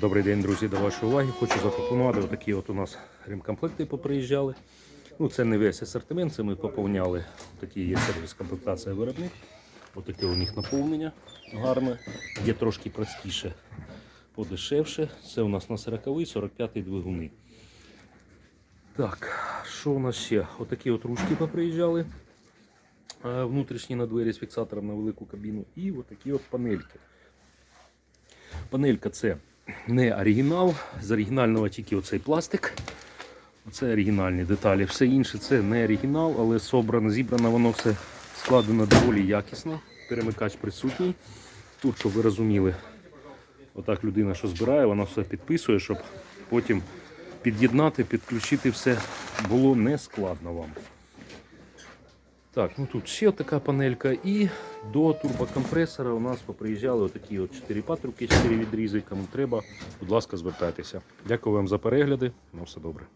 Добрий день, друзі, до вашої уваги. Хочу запропонувати отакі от у нас ремкомплекти поприїжджали. Ну, це не весь асортимент, це ми поповняли. Такі є сервіс комплектація виробник. Отаке у них наповнення гарне. Є трошки простіше, подешевше. Це у нас на 40-й, 45-й двигуни. Так, що у нас ще? Отакі от ручки поприїжджали. Е, Внутрішні на двері з фіксатором на велику кабіну. І отакі от панельки. Панелька це не оригінал. З оригінального тільки оцей пластик. Це оригінальні деталі. Все інше це не оригінал, але собрано, зібрано воно все складено доволі якісно. Перемикач присутній. Тут, щоб ви розуміли, отак людина, що збирає, вона все підписує, щоб потім під'єднати, підключити все було не складно вам. Так, ну тут ще така панелька. І до турбокомпресора у нас поприїжджали отакі от 4 патрубки, 4 відрізи. Кому треба, будь ласка, звертайтеся. Дякую вам за перегляди. На все добре.